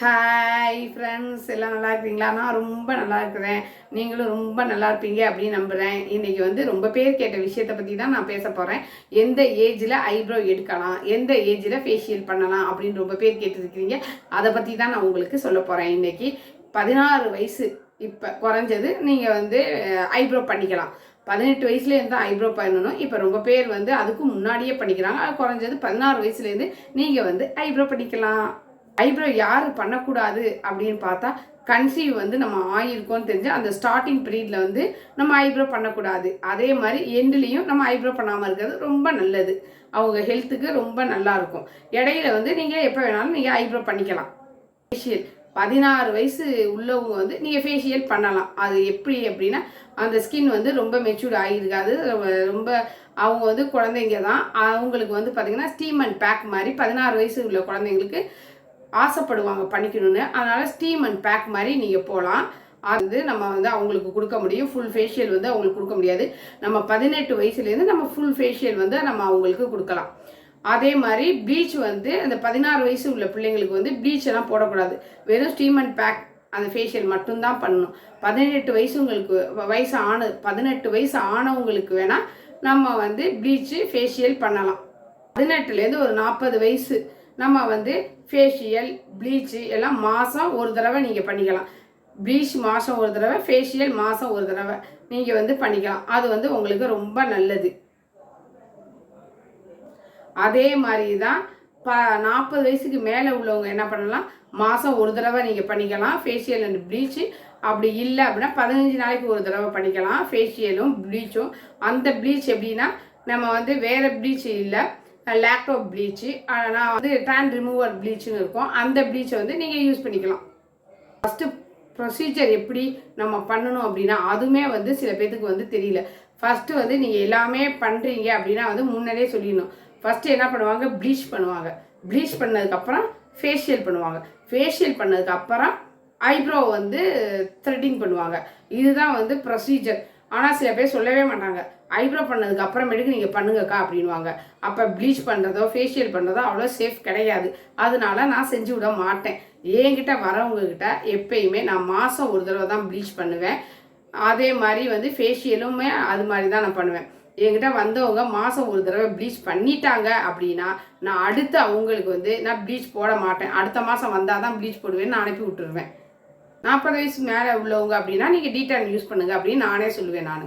Hi friends எல்லாம் நல்லா இருக்கிறீங்களா? நான் ரொம்ப நல்லா இருக்கிறேன். நீங்களும் ரொம்ப நல்லா இருப்பீங்க அப்படின்னு நம்புகிறேன் இன்றைக்கி வந்து ரொம்ப பேர் கேட்ட விஷயத்தை பற்றி தான் நான் பேச போகிறேன் எந்த ஏஜில் ஐப்ரோ எடுக்கலாம்? எந்த ஏஜில் ஃபேஷியல் பண்ணலாம்? அப்படின்னு ரொம்ப பேர் கேட்டுருக்கிறீங்க அதை பற்றி தான் நான் உங்களுக்கு சொல்ல போகிறேன் இன்றைக்கி பதினாறு வயசு இப்போ குறைஞ்சது நீங்கள் வந்து ஐப்ரோ பண்ணிக்கலாம். பதினெட்டு வயசுலேருந்து தான் ஐப்ரோ பண்ணணும். இப்போ ரொம்ப பேர் வந்து அதுக்கு முன்னாடியே பண்ணிக்கிறாங்க. குறைஞ்சது பதினாறு வயசுலேருந்து நீங்கள் வந்து ஐப்ரோ பண்ணிக்கலாம். ஐப்ரோ யார் பண்ணக்கூடாது அப்படின்னு பார்த்தா கன்சீவ் வந்து நம்ம ஆயிருக்கோம்னு தெரிஞ்சு அந்த ஸ்டார்டிங் பீரியடில் வந்து நம்ம ஐப்ரோ பண்ணக்கூடாது. அதே மாதிரி எண்ட்லேயும் நம்ம ஐப்ரோ பண்ணாமல் இருக்கிறது ரொம்ப நல்லது. அவங்க ஹெல்த்துக்கு ரொம்ப நல்லா இருக்கும். இடையில வந்து நீங்கள் எப்போ வேணாலும் நீங்கள் ஐப்ரோ பண்ணிக்கலாம். ஃபேஷியல் பதினாறு வயசு உள்ளவங்க வந்து நீங்கள் ஃபேஷியல் பண்ணலாம். அது எப்படி அப்படின்னா அந்த ஸ்கின் வந்து ரொம்ப மெச்சூர்ட் ஆகிருக்காது ரொம்ப அவங்க வந்து குழந்தைங்க தான். அவங்களுக்கு வந்து பார்த்திங்கன்னா ஸ்டீம் அண்ட் பேக் மாதிரி பதினாறு வயசு உள்ள குழந்தைங்களுக்கு ஆசைப்படுவாங்க பண்ணிக்கணும்னு. அதனால் ஸ்டீம் அண்ட் பேக் மாதிரி நீங்கள் போகலாம் அது வந்து நம்ம வந்து அவங்களுக்கு கொடுக்க முடியும். ஃபுல் ஃபேஷியல் வந்து அவங்களுக்கு கொடுக்க முடியாது. நம்ம பதினெட்டு வயசுலேருந்து நம்ம ஃபுல் ஃபேஷியல் வந்து நம்ம அவங்களுக்கு கொடுக்கலாம். அதே மாதிரி ப்ளீச் வந்து அந்த பதினாறு வயசு உள்ள பிள்ளைங்களுக்கு வந்து ப்ளீச் எல்லாம் போடக்கூடாது. வெறும் ஸ்டீம் அண்ட் பேக் அந்த ஃபேஷியல் மட்டும்தான் பண்ணணும். பதினெட்டு வயசு உங்களுக்கு வயசு ஆன பதினெட்டு வயசு ஆனவங்களுக்கு வேணால் நம்ம வந்து ப்ளீச்சு ஃபேஷியல் பண்ணலாம். பதினெட்டுலேருந்து ஒரு நாற்பது வயசு நம்ம வந்து ஃபேஷியல் ப்ளீச்சு எல்லாம் மாதம் ஒரு தடவை நீங்கள் பண்ணிக்கலாம். ப்ளீச் மாதம் ஒரு தடவை ஃபேஷியல் மாதம் ஒரு தடவை நீங்கள் வந்து பண்ணிக்கலாம். அது வந்து உங்களுக்கு ரொம்ப நல்லது. அதே மாதிரி தான் ப நாற்பது வயசுக்கு மேலே உள்ளவங்க என்ன பண்ணலாம்? மாதம் ஒரு தடவை நீங்கள் பண்ணிக்கலாம். ஃபேஷியல் அண்ட் ப்ளீச்சு அப்படி இல்லை அப்படின்னா பதினஞ்சு நாளைக்கு ஒரு தடவை பண்ணிக்கலாம். ஃபேஷியலும் ப்ளீச்சும் அந்த ப்ளீச் எப்படின்னா நம்ம வந்து வேறு ப்ளீச் இல்லை. லேக்டோ ப்ளீச்சு ஆனால் வந்து ட்ரான் ரிமூவர் ப்ளீச்சுன்னு இருக்கும். அந்த ப்ளீச்சை வந்து நீங்கள் யூஸ் பண்ணிக்கலாம். ஃபஸ்ட்டு ப்ரொசீஜர் எப்படி நம்ம பண்ணணும் அப்படின்னா அதுவுமே வந்து சில பேர்த்துக்கு வந்து தெரியல. ஃபஸ்ட்டு வந்து நீங்கள் எல்லாமே பண்ணுறீங்க அப்படின்னா வந்து முன்னாடியே சொல்லிடணும். ஃபஸ்ட்டு என்ன பண்ணுவாங்க? ப்ளீச் பண்ணுவாங்க. ப்ளீச் பண்ணதுக்கப்புறம் ஃபேஷியல் பண்ணுவாங்க. ஃபேஷியல் பண்ணதுக்கப்புறம் ஐப்ரோ வந்து த்ரெட்டிங் பண்ணுவாங்க. இதுதான் வந்து ப்ரொசீஜர் ஆனால் சில பேர் சொல்லவே மாட்டாங்க. ஐப்ரோ பண்ணதுக்கு அப்புறமேட்டுக்கு நீங்கள் பண்ணுங்கக்கா அப்படின்வாங்க அப்போ ப்ளீச் பண்ணுறதோ ஃபேஷியல் பண்ணுறதோ அவ்வளோ சேஃப் கிடையாது. அதனால நான் செஞ்சு விட மாட்டேன். என்கிட்ட வரவங்கக்கிட்ட எப்பயுமே நான் மாதம் ஒரு தடவை தான் ப்ளீச் பண்ணுவேன். அதே மாதிரி வந்து ஃபேஷியலுமே அது மாதிரி தான் நான் பண்ணுவேன். என்கிட்ட வந்தவங்க மாதம் ஒரு தடவை ப்ளீச் பண்ணிட்டாங்க அப்படின்னா நான் அடுத்து அவங்களுக்கு வந்து நான் ப்ளீச் போட மாட்டேன். அடுத்த மாதம் வந்தால் தான் ப்ளீச் போடுவேன் நான் அனுப்பி விட்டுருவேன். நாற்பது வயசு மேலே உள்ளவங்க அப்படின்னா நீங்கள் டீட்டான் யூஸ் பண்ணுங்கள் அப்படின்னு நானே சொல்லுவேன் நான்.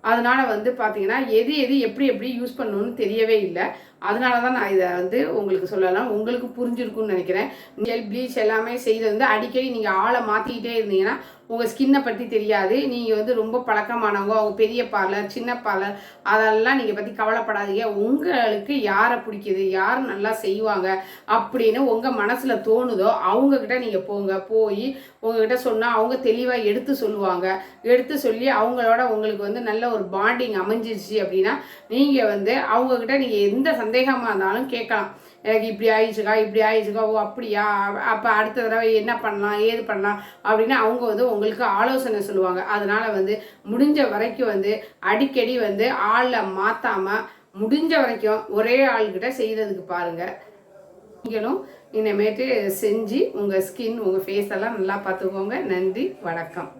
அதனால் வந்து பார்த்தீங்கன்னா எது எது எப்படி எப்படி யூஸ் பண்ணணும்னு தெரியவே இல்லை. அதனால தான் நான் இதை வந்து உங்களுக்கு சொல்லலாம் உங்களுக்கு புரிஞ்சிருக்கும்னு நினைக்கிறேன். ஜெல் ப்ளீச் எல்லாமே செய்து வந்து அடிக்கடி நீங்கள் ஆளை மாற்றிக்கிட்டே இருந்தீங்கன்னா உங்கள் ஸ்கின்னை பற்றி தெரியாது. நீங்கள் வந்து ரொம்ப பழக்கமானவங்க அவங்க பெரிய பார்லர் சின்ன பார்லர் அதெல்லாம் நீங்கள் பற்றி கவலைப்படாதீங்க. உங்களுக்கு யாரை பிடிக்குது யார் நல்லா செய்வாங்க அப்படின்னு உங்கள் மனசில் தோணுதோ அவங்கக்கிட்ட நீங்கள் போங்க. போய் உங்ககிட்ட சொன்னால் அவங்க தெளிவாக எடுத்து சொல்லுவாங்க. எடுத்து சொல்லி அவங்களோட உங்களுக்கு வந்து நல்ல ஒரு பாண்டிங் அமைஞ்சிருச்சு அப்படின்னா நீங்கள் வந்து அவங்கக்கிட்ட நீங்கள் எந்த சந்தேகமாக இருந்தாலும் கேட்கலாம். எனக்கு இப்படி ஆயிடுச்சுக்கா இப்படி ஆயிடுச்சுக்கா ஓ அப்படியா? அப்போ அடுத்த தடவை என்ன பண்ணலாம் ஏது பண்ணலாம் அப்படின்னு அவங்க வந்து உங்களுக்கு ஆலோசனை சொல்லுவாங்க. அதனால் வந்து முடிஞ்ச வரைக்கும் வந்து அடிக்கடி வந்து ஆளில் மாற்றாமல் முடிஞ்ச வரைக்கும் ஒரே ஆள்கிட்ட செய்கிறதுக்கு பாருங்கள் நீங்களும் இனிமேட்டு செஞ்சு உங்கள் ஸ்கின் உங்கள் ஃபேஸ் எல்லாம் நல்லா பார்த்துக்கோங்க. நன்றி வணக்கம்.